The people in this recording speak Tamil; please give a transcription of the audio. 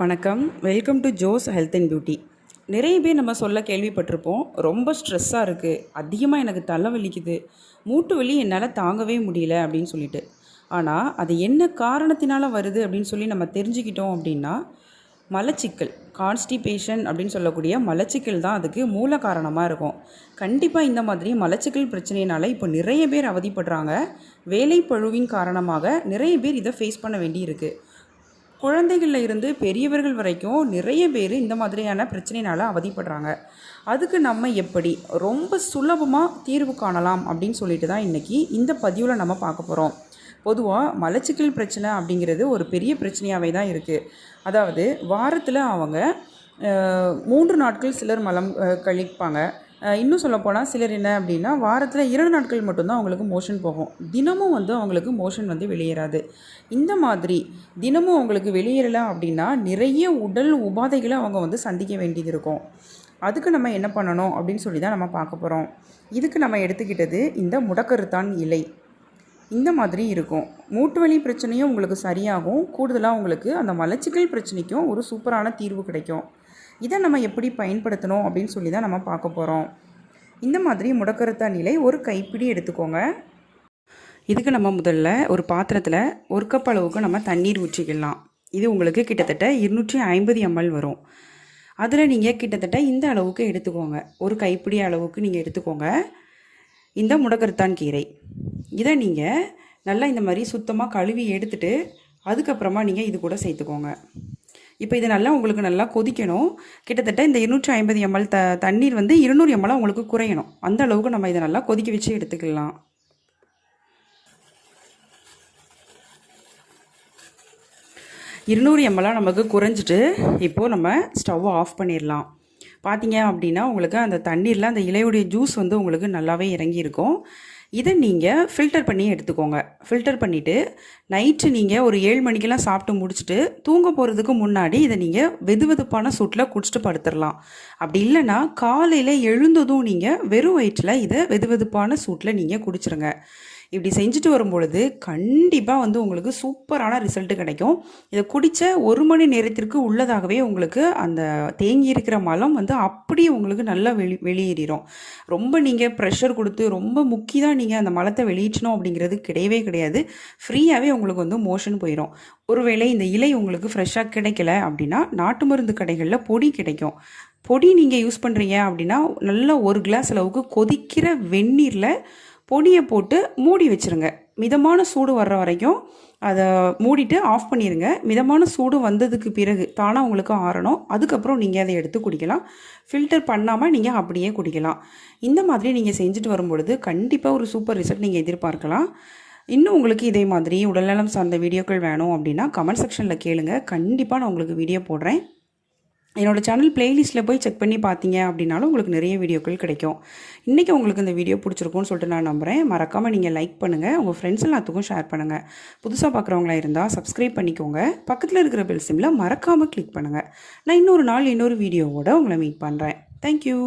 வணக்கம். Welcome to Jo's health and beauty நிறைய பேர் நம்ம சொல்ல கேள்விப்பட்டிருப்போம். ரொம்ப ஸ்ட்ரெஸ்ஸாக இருக்குது அதிகமாக எனக்கு தலை வலிக்குது. மூட்டு வலி என்னால் தாங்கவே முடியல அப்படின்னு சொல்லிட்டு. ஆனால் அது என்ன காரணத்தினால் வருது அப்படின்னு சொல்லி நம்ம தெரிஞ்சுக்கிட்டோம் அப்படின்னா மலச்சிக்கல் கான்ஸ்டிபேஷன் அப்படின்னு சொல்லக்கூடிய மலச்சிக்கல் தான் அதுக்கு மூல காரணமாக இருக்கும். கண்டிப்பாக இந்த மாதிரி மலச்சிக்கல் பிரச்சனையினால் இப்போ நிறைய பேர் அவதிப்படுறாங்க. வேலை பழுவின் காரணமாக நிறைய பேர் இதை ஃபேஸ் பண்ண வேண்டி இருக்குது குழந்தைகளில் இருந்து பெரியவர்கள் வரைக்கும் நிறைய பேர் இந்த மாதிரியான பிரச்சனையினால் அவதிப்படுறாங்க. அதுக்கு நம்ம எப்படி ரொம்ப சுலபமாக தீர்வு காணலாம் அப்படின்னு சொல்லிட்டு தான் இன்றைக்கி இந்த பதிவில் நம்ம பார்க்க போகிறோம் பொதுவாக மலச்சிக்கல் பிரச்சனை அப்படிங்கிறது ஒரு பெரிய பிரச்சனையாகவே தான் இருக்குது அதாவது வாரத்தில் அவங்க மூன்று நாட்கள் சிலர் மலம் கழிப்பாங்க. இன்னும் சொல்லப்போனால் சிலர் என்ன அப்படின்னா வாரத்தில் இரண்டு நாட்கள் மட்டும்தான் அவங்களுக்கு மோஷன் போகும். தினமும் வந்து அவங்களுக்கு மோஷன் வந்து வெளியேறாது. இந்த மாதிரி தினமும் அவங்களுக்கு வெளியேறலை அப்படின்னா நிறைய உடல் உபாதைகளை அவங்க வந்து சந்திக்க வேண்டியது இருக்கும். அதுக்கு நம்ம என்ன பண்ணணும் அப்படின்னு சொல்லி தான் நம்ம பார்க்க போகிறோம் இதுக்கு நம்ம எடுத்துக்கிட்டது இந்த முடக்கருத்தான் இலை. இந்த மாதிரி இருக்கும். மூட்டு வலி பிரச்சனையும் உங்களுக்கு சரியாகும். கூடுதலாக உங்களுக்கு அந்த மலச்சிக்கல் பிரச்சனைக்கும் ஒரு சூப்பரான தீர்வு கிடைக்கும். இதை நம்ம எப்படி பயன்படுத்தணும் அப்படின்னு சொல்லி தான் நம்ம பார்க்க போகிறோம் இந்த மாதிரி முடக்கருத்தான் நிலை ஒரு கைப்பிடி எடுத்துக்கோங்க. இதுக்கு நம்ம முதல்ல ஒரு பாத்திரத்தில் ஒரு கப் அளவுக்கு நம்ம தண்ணீர் ஊற்றிக்கலாம். இது உங்களுக்கு கிட்டத்தட்ட இருநூற்றி ஐம்பது எம்எல் வரும். அதில் நீங்கள் கிட்டத்தட்ட இந்த அளவுக்கு எடுத்துக்கோங்க. ஒரு கைப்பிடி அளவுக்கு நீங்கள் எடுத்துக்கோங்க. இந்த முடக்கருத்தான் கீரை. இதை நீங்கள் நல்லா இந்த மாதிரி சுத்தமாக கழுவி எடுத்துட்டு அதுக்கப்புறமா நீங்கள் இது கூட சேர்த்துக்கோங்க. இப்போ இது நல்லா உங்களுக்கு நல்லா கொதிக்கணும். கிட்டத்தட்ட இந்த இருநூற்றி ஐம்பது எம்எல் த தண்ணீர் வந்து இருநூறு எம்எல் உங்களுக்கு குறையணும். அந்த அளவுக்கு நம்ம இதை நல்லா கொதிக்க வச்சு எடுத்துக்கலாம். இருநூறு எம்எல்லாம் நமக்கு குறைஞ்சிட்டு இப்போது நம்ம ஸ்டவ்வை ஆஃப் பண்ணிடலாம். பார்த்தீங்க அப்படின்னா உங்களுக்கு அந்த தண்ணீரில் அந்த இலையுடைய ஜூஸ் வந்து உங்களுக்கு நல்லாவே இறங்கியிருக்கும். இதை நீங்கள் ஃபில்டர் பண்ணி எடுத்துக்கோங்க. ஃபில்டர் பண்ணிவிட்டு நைட்டு நீங்கள் ஒரு ஏழு மணிக்கெல்லாம் சாப்பிட்டு முடிச்சுட்டு தூங்க போகிறதுக்கு முன்னாடி இதை நீங்கள் வெது வெதுப்பான சூட்டில் குடிச்சிட்டு படுத்துடலாம் அப்படி இல்லைன்னா காலையில் எழுந்ததும் நீங்கள் வெறும் வயிற்றில் இதை வெது வெதுப்பான சூட்டில் நீங்கள் குடிச்சிருங்க. இப்படி செஞ்சுட்டு வரும்பொழுது கண்டிப்பாக வந்து உங்களுக்கு சூப்பரான ரிசல்ட்டு கிடைக்கும். இதை குடித்த ஒரு மணி நேரத்திற்கு உள்ளதாகவே உங்களுக்கு அந்த தேங்கி இருக்கிற மலம் வந்து அப்படியே உங்களுக்கு நல்லா வெளி வெளியேறிடும் ரொம்ப நீங்கள் ப்ரெஷர் கொடுத்து ரொம்ப முக்கி தான் நீங்கள் அந்த மலத்தை வெளியேற்றணும் அப்படிங்கிறது கிடையவே கிடையாது. ஃப்ரீயாகவே உங்களுக்கு வந்து மோஷன் போயிடும் ஒருவேளை இந்த இலை உங்களுக்கு ஃப்ரெஷ்ஷாக கிடைக்கல அப்படின்னா நாட்டு மருந்து கடைகளில் பொடி கிடைக்கும். பொடி நீங்கள் யூஸ் பண்ணுறீங்க அப்படின்னா நல்லா ஒரு கிளாஸ் அளவுக்கு கொதிக்கிற வெந்நீரில் பொடியை போட்டு மூடி வச்சிருங்க. மிதமான சூடு வர்ற வரைக்கும் அதை மூடிட்டு ஆஃப் பண்ணிடுங்க மிதமான சூடு வந்ததுக்கு பிறகு தானாக உங்களுக்கு ஆறணும். அதுக்கப்புறம் நீங்கள் அதை எடுத்து குடிக்கலாம். ஃபில்டர் பண்ணாமல் நீங்கள் அப்படியே குடிக்கலாம். இந்த மாதிரி நீங்கள் செஞ்சுட்டு வரும்பொழுது கண்டிப்பாக ஒரு சூப்பர் ரிசல்ட் நீங்கள் எதிர்பார்க்கலாம். இன்னும் உங்களுக்கு இதே மாதிரி உடல்நலம் சார்ந்த வீடியோக்கள் வேணும் அப்படின்னா கமெண்ட் செக்ஷனில் கேளுங்கள் கண்டிப்பாக நான் உங்களுக்கு வீடியோ போடுறேன். என்னோடய சேனல் பிளேலிஸ்ட்டில் போய் செக் பண்ணி பார்த்தீங்க அப்படின்னாலும் உங்களுக்கு நிறைய வீடியோக்கள் கிடைக்கும். இன்றைக்கி உங்களுக்கு இந்த வீடியோ பிடிச்சிருக்கும்னு சொல்லிட்டு நான் நம்புகிறேன் மறக்காமல் நீங்கள் லைக் பண்ணுங்கள் உங்கள் ஃப்ரெண்ட்ஸ் எல்லாத்துக்கும் ஷேர் பண்ணுங்கள் புதுசாக பார்க்குறவங்களா இருந்தால் சப்ஸ்கிரைப் பண்ணிக்கோங்க. பக்கத்தில் இருக்கிற பெல் சிம்மில் மறக்காமல் கிளிக் பண்ணுங்கள் நான் இன்னொரு நாள் இன்னொரு வீடியோவோட உங்களை மீட் பண்ணுறேன் தேங்க்யூ